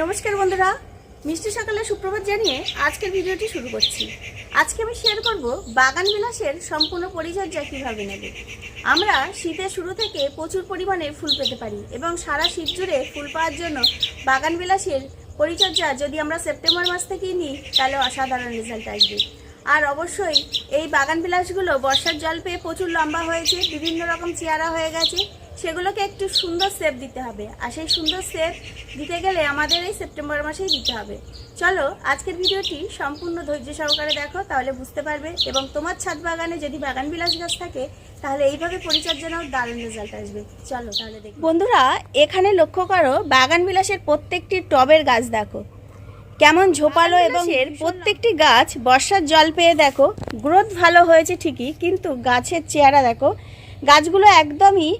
নমস্কার বন্ধুরা। মিষ্টি সকালে সুপ্রভাত জানিয়ে আজকের ভিডিওটি শুরু করছি। আজকে আমি শেয়ার করব বাগান বিলাসের সম্পূর্ণ পরিচর্যা কীভাবে নেব। আমরা শীতের শুরু থেকে প্রচুর পরিমাণে ফুল পেতে পারি এবং সারা শীত জুড়ে ফুল পাওয়ার জন্য বাগান বিলাসের পরিচর্যা যদি আমরা সেপ্টেম্বর মাস থেকেই নিই, তাহলে অসাধারণ রেজাল্ট আসবে। আর অবশ্যই এই বাগান বিলাসগুলো বর্ষার জল পেয়ে প্রচুর লম্বা হয়েছে, বিভিন্ন রকম চেয়ারা হয়ে গেছে সেগুলোকে একটু সুন্দর শেপ দিতে হবে। আর সেই সুন্দর সেপ দিতে গেলে আমাদের এই সেপ্টেম্বর মাসেই দিতে হবে। চলো আজকের ভিডিওটি সম্পূর্ণ ধৈর্য সহকারে দেখো তাহলে বুঝতে পারবে। এবং তোমার ছাদ বাগানে যদি বাগান বিলাস গাছ থাকে তাহলে এইভাবে পরিচর্যা নাও দারুণ রেজাল্ট আসবে। চলো তাহলে দেখি। বন্ধুরা এখানে লক্ষ্য করো বাগান বিলাসের প্রত্যেকটি টবের গাছ দেখো। কেমন ঝোপালো এবং এর প্রত্যেকটি গাছ বর্ষার জল পেয়ে দেখো। গ্রোথ ভালো হয়েছে ঠিকই কিন্তু গাছের চেহারা দেখো। গাছগুলো একদমই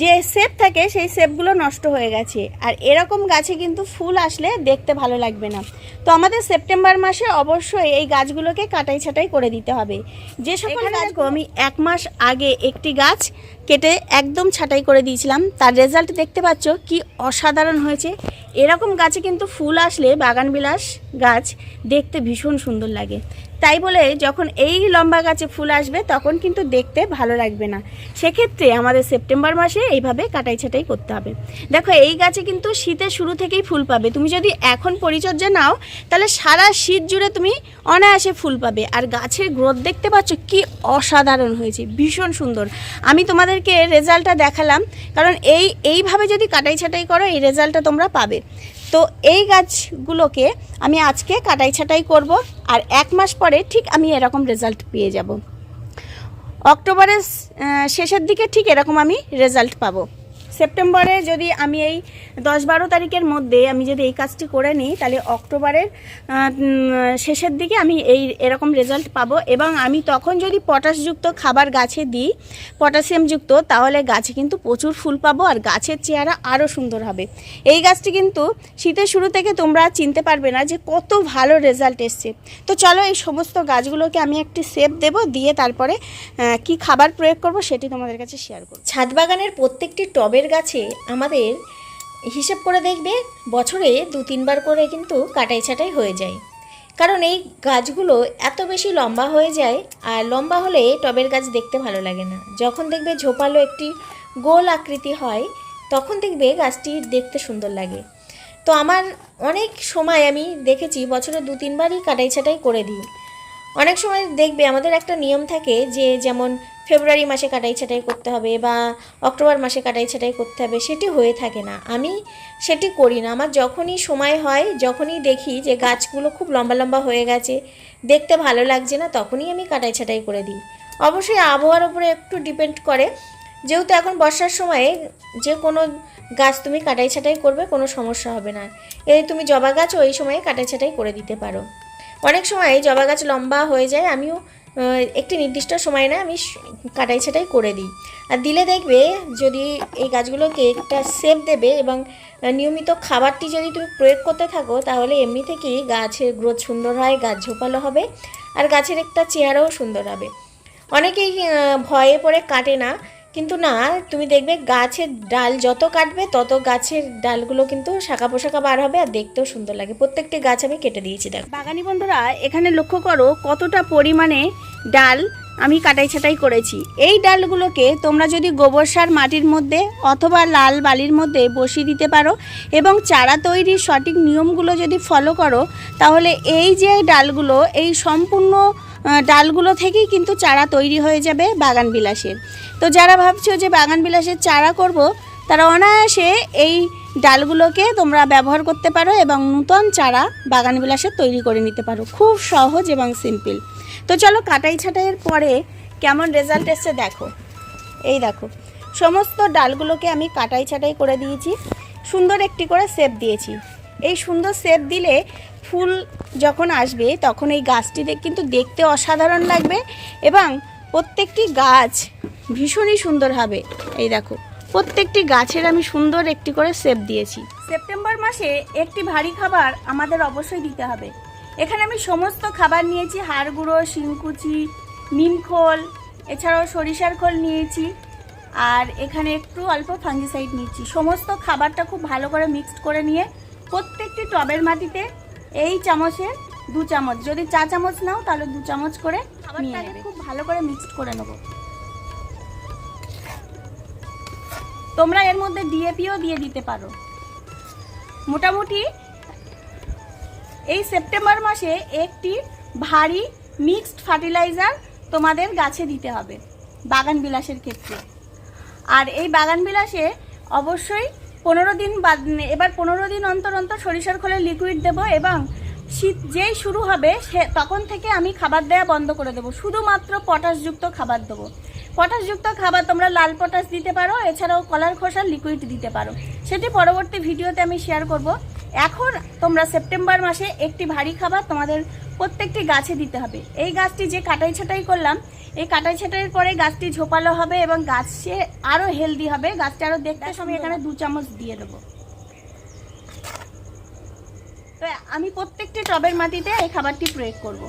যে সেপ থাকে সেই সেপগুলো নষ্ট হয়ে গেছে। আর এরকম গাছে কিন্তু ফুল আসলে দেখতে ভালো লাগবে না। তো আমাদের সেপ্টেম্বর মাসে অবশ্যই এই গাছগুলোকে কাটাই ছাটাই করে দিতে হবে। যে সকল গাছগুলো আমি এক মাস আগে একটি গাছ কেটে একদম ছাটাই করে দিয়েছিলাম। তার রেজাল্ট দেখতে পাচ্ছ কি অসাধারণ হয়েছে। এরকম গাছে কিন্তু ফুল আসলে বাগানবিলাস গাছ দেখতে ভীষণ সুন্দর লাগে। তাই বলে যখন এই লম্বা গাছে ফুল আসবে তখন কিন্তু দেখতে ভালো লাগবে না। সেক্ষেত্রে আমাদের সেপ্টেম্বর মাসে এইভাবে কাটাই ছাটাই করতে হবে। দেখো, এই গাছে কিন্তু শীতের শুরু থেকেই ফুল পাবে। তুমি যদি এখন পরিচর্যা নাও, তাহলে সারা শীত জুড়ে তুমি অনায়াসে ফুল পাবে। আর গাছের গ্রোথ দেখতে পাচ্ছ কি অসাধারণ হয়েছে, ভীষণ সুন্দর। আমি তোমাদেরকে রেজাল্টটা দেখালাম। কারণ এই, এইভাবে যদি কাটাই ছাটাই করো, এই রেজাল্টটা তোমরা পাবে। তো এই গাছগুলোকে আমি আজকে কাটাই ছাটাই করব আর এক মাস পরে ঠিক আমি এরকম রেজাল্ট পেয়ে যাব। অক্টোবরের শেষের দিকে ঠিক এরকম আমি রেজাল্ট পাবো। সেপ্টেম্বরে যদি আমি এই দশ বারো তারিখের মধ্যে আমি যদি এই কাজটি করে নিই, তাহলে অক্টোবরের শেষের দিকে আমি এই এরকম রেজাল্ট পাবো। এবং আমি তখন যদি পটাশযুক্ত খাবার গাছে দিই, পটাশিয়ামযুক্ত, তাহলে গাছে কিন্তু প্রচুর ফুল পাবো আর গাছের চেহারা আরও সুন্দর হবে। এই গাছটি কিন্তু শীতের শুরু থেকে তোমরা চিনতে পারবে না যে কত ভালো রেজাল্ট এসছে। তো চলো এই সমস্ত গাছগুলোকে আমি একটি সেপ দেব, দিয়ে তারপরে কি খাবার প্রয়োগ করব সেটি তোমাদের কাছে শেয়ার করব। ছাদ বাগানের প্রত্যেকটি টবের গাছে আমাদের হিসেব করে দেখবে, বছরে দু তিনবার করে কিন্তু কাটাই ছাটাই হয়ে যায়। কারণ এই গাছগুলো এত বেশি লম্বা হয়ে যায় আর লম্বা হলে টবের গাছ দেখতে ভালো লাগে না। যখন দেখবে ঝোপালো একটি গোল আকৃতি হয়, তখন দেখবে গাছটি দেখতে সুন্দর লাগে। তো আমার অনেক সময় আমি দেখেছি, বছরে দু তিনবারই কাটাই ছাটাই করে দিই। অনেক সময় দেখবে আমাদের একটা নিয়ম থাকে যে যেমন ফেব্রুয়ারি মাসে কাটাই ছাটাই করতে হবে বা অক্টোবর মাসে কাটাই ছাটাই করতে হবে, সেটি হয়ে থাকে না। আমি সেটি করি না। আমার যখনই সময় হয়, যখনই দেখি যে গাছগুলো খুব লম্বা লম্বা হয়ে গেছে, দেখতে ভালো লাগছে না, তখনই আমি কাটাই ছাটাই করে দিই। অবশ্যই আবহাওয়ার উপরে একটু ডিপেন্ড করে। যেহেতু এখন বর্ষার সময়ে যে কোনো গাছ তুমি কাটাই ছাটাই করবে, কোনো সমস্যা হবে না। এই তুমি জবা গাছও এই সময়ে কাটাই ছাটাই করে দিতে পারো। অনেক সময় জবা গাছ লম্বা হয়ে যায়, আমিও একটি নির্দিষ্ট সময় না আমি কাটাই ছাটাই করে দিই। আর দিলে দেখবে যদি এই গাছগুলোকে একটা সেপ দেবে এবং নিয়মিত খাবারটি যদি তুমি প্রয়োগ করতে থাকো, তাহলে এমনি থেকেই গাছের গ্রোথ সুন্দর হয়, গাছ ঝোপালো হবে, আর গাছের একটা চেহারাও সুন্দর হবে। অনেকেই ভয়ে পড়ে কাটে না কিন্তু না, তুমি দেখবে গাছের ডাল যত কাটবে, তত গাছের ডালগুলো কিন্তু শাখা পোশাখা বার হবে আর দেখতেও সুন্দর লাগে। প্রত্যেকটি গাছ আমি কেটে দিয়েছি, দেখো। বাগানি বন্ধুরা, এখানে লক্ষ্য করো কতটা পরিমাণে ডাল আমি কাটাই ছাটাই করেছি। এই ডালগুলোকে তোমরা যদি গোবর সার মাটির মধ্যে অথবা লাল বালির মধ্যে বসিয়ে দিতে পারো এবং চারা তৈরির সঠিক নিয়মগুলো যদি ফলো করো, তাহলে এই যে ডালগুলো, এই সম্পূর্ণ ডালগুলো থেকেই কিন্তু চারা তৈরি হয়ে যাবে বাগান বিলাসের। তো যারা ভাবছ যে বাগান বিলাসের চারা করব, তারা অনায়াসে এই ডালগুলোকে তোমরা ব্যবহার করতে পারো এবং নূতন চারা বাগান বিলাসে তৈরি করে নিতে পারো। খুব সহজ এবং সিম্পল তো চলো কাটাই ছাটাইয়ের পরে কেমন রেজাল্ট এসছে দেখো। এই দেখো, সমস্ত ডালগুলোকে আমি কাটাই ছাটাই করে দিয়েছি, সুন্দর একটি করে সেপ দিয়েছি। এই সুন্দর সেপ দিলে ফুল যখন আসবে, তখন এই গাছটি কিন্তু দেখতে অসাধারণ লাগবে এবং প্রত্যেকটি গাছ ভীষণই সুন্দর হবে। এই দেখো, প্রত্যেকটি গাছের আমি সুন্দর একটি করে সেপ দিয়েছি। সেপ্টেম্বর মাসে একটি ভারী খাবার আমাদের অবশ্যই দিতে হবে। এখানে আমি সমস্ত খাবার নিয়েছি হাড় গুঁড়ো শিংকুচি নিমখোল এছাড়াও সরিষার খোল নিয়েছি আর এখানে একটু অল্প ফাঙ্গিসাইড নিচ্ছি। সমস্ত খাবারটা খুব ভালো করে মিক্সড করে নিয়ে প্রত্যেকটি টবের মাটিতে এই চামচের দু চামচ যদি চা চামচ নাও তাহলে দু চামচ করে খাবারটাকে খুব ভালো করে মিক্সড করে নেব। তোমরা এর মধ্যে ডিএপিও দিয়ে দিতে পারো। মোটামুটি এই সেপ্টেম্বর মাসে একটি ভারী মিক্সড ফার্টিলাইজার তোমাদের গাছে দিতে হবে, বাগান বিলাসের ক্ষেত্রে। আর এই বাগান বিলাসে অবশ্যই পনেরো দিন বাদ এবার পনেরো দিন অন্তর অন্তর সরিষার খোলে লিকুইড দেব এবং শীত যেই শুরু হবে সে তখন থেকে আমি খাবার দেওয়া বন্ধ করে দেবো। শুধুমাত্র পটাশযুক্ত খাবার দেবো। পটাশযুক্ত খাবার তোমরা লাল পটাশ দিতে পারো, এছাড়াও কলার খোসার লিকুইড দিতে পারো। সেটি পরবর্তী ভিডিওতে আমি শেয়ার করব। এখন তোমরা সেপ্টেম্বর মাসে একটি ভারী খাবার তোমাদের প্রত্যেকটি গাছে দিতে হবে। এই গাছটি যে কাটাই ছাটাই করলাম এই কাটাই ছাটাইয়ের পরে গাছটি ঝোপালো হবে এবং গাছে আরও হেলদি হবে। গাছটা আরও দেখতে আমি এখানে দু চামচ দিয়ে দেবো। তো আমি প্রত্যেকটি টবের মাটিতে এই খাবারটি প্রয়োগ করব।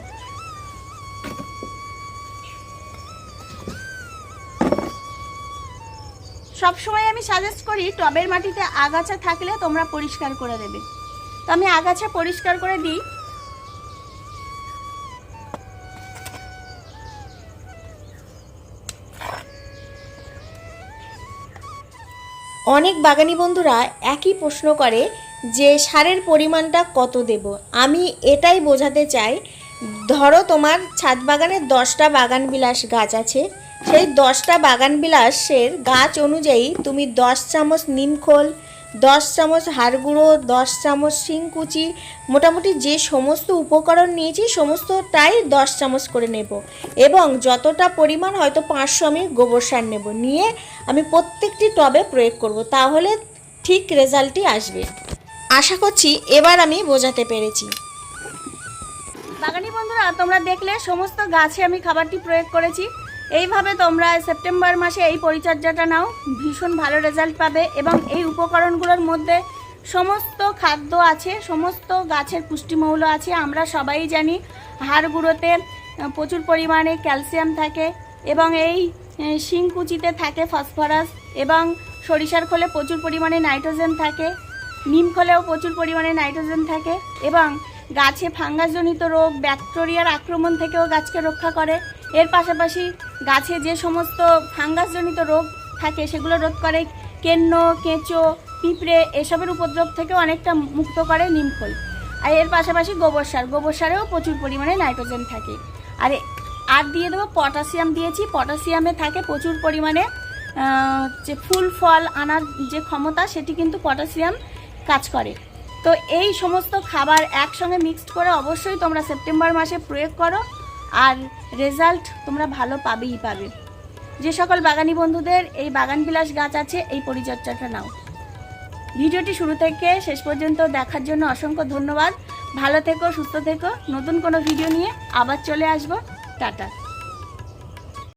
সবসময় আমি সাজেস্ট করি, টবের মাটিতে আগাছা থাকলে তোমরা পরিষ্কার করে দেবে। তো আমি আগাছা পরিষ্কার করে দিই। অনেক বাগানি বন্ধুরা একই প্রশ্ন করে যে সারের পরিমাণটা কত দেব? আমি এটাই বোঝাতে চাই, ধরো তোমার ছাদ বাগানে দশটা বাগান বিলাস গাছ আছে সেই দশটা বাগান বিলাসের গাছ অনুযায়ী তুমি দশ চামচ নিমখোল দশ চামচ হাড় গুঁড়ো দশ চামচ শিংকুচি, মোটামুটি যে সমস্ত উপকরণ নিয়েছি সমস্তটাই দশ চামচ করে নেব। এবং যতটা পরিমাণ হয়তো পাঁচশো আমি গোবর সার নেব, নিয়ে আমি প্রত্যেকটি টবে প্রয়োগ করব, তাহলে ঠিক রেজাল্টই আসবে। আশা করছি এবার আমি বোঝাতে পেরেছি। বাগানি বন্ধুরা, তোমরা দেখলে সমস্ত গাছে আমি খাবারটি প্রয়োগ করেছি। এইভাবে তোমরা সেপ্টেম্বর মাসে এই পরিচর্যাটা নাও। ভীষণ ভালো রেজাল্ট পাবে এবং এই উপকরণগুলোর মধ্যে সমস্ত খাদ্য আছে, সমস্ত গাছের পুষ্টিমৌল আছে, আমরা সবাই জানি। হাড় গুঁড়োতে প্রচুর পরিমাণে ক্যালসিয়াম থাকে এবং এই শিংকুচিতে থাকে ফসফরাস এবং সরিষার খোলে প্রচুর পরিমাণে নাইট্রোজেন থাকে, নিম খোলেও প্রচুর পরিমাণে নাইট্রোজেন থাকে এবং গাছে ফাঙ্গাসজনিত রোগ ব্যাকটেরিয়ার আক্রমণ থেকেও গাছকে রক্ষা করে। এর পাশাপাশি গাছে যে সমস্ত ফাঙ্গাসজনিত রোগ থাকে, সেগুলো রোধ করে কেন্ন, কেঁচো, পিঁপড়ে, এসবের উপদ্রব থেকেও অনেকটা মুক্ত করে নিমখোল আর এর পাশাপাশি গোবর সার। গোবর সারেও প্রচুর পরিমাণে নাইট্রোজেন থাকে। আর আর দিয়ে দেবো পটাশিয়াম দিয়েছি। পটাশিয়ামে থাকে প্রচুর পরিমাণে যে ফুল, ফল, আনার যে ক্ষমতা, সেটি কিন্তু পটাশিয়াম কাজ করে। তো এই সমস্ত খাবার একসঙ্গে মিক্সড করে অবশ্যই তোমরা সেপ্টেম্বর মাসে প্রয়োগ করো। আর রেজাল্ট তোমরা ভালো পাবেই পাবে। যে সকল বাগানি বন্ধুদের এই বাগান বিলাস গাছ আছে, এই পরিচর্যাটা নাও। ভিডিওটি শুরু থেকে শেষ পর্যন্ত দেখার জন্য অসংখ্য ধন্যবাদ। ভালো থেকো, সুস্থ থেকো। নতুন কোনো ভিডিও নিয়ে আবার চলে আসব। টাটা।